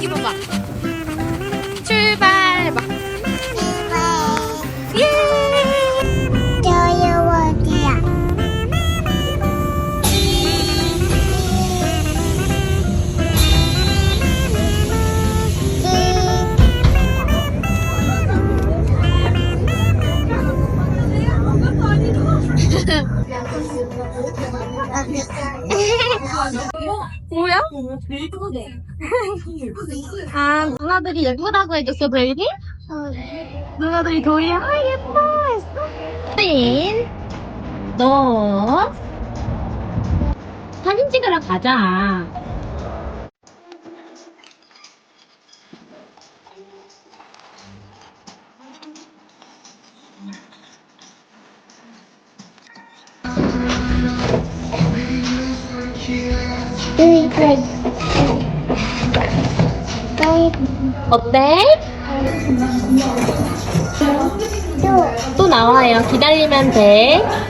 记录吧。 뭐야? 아 누나들이 예쁘다고 해줬어 베이비? 누나들이 도희 아 예뻐 했어? 린, 너 사진 찍으러 가자. 어때? 또 나와요. 기다리면 돼.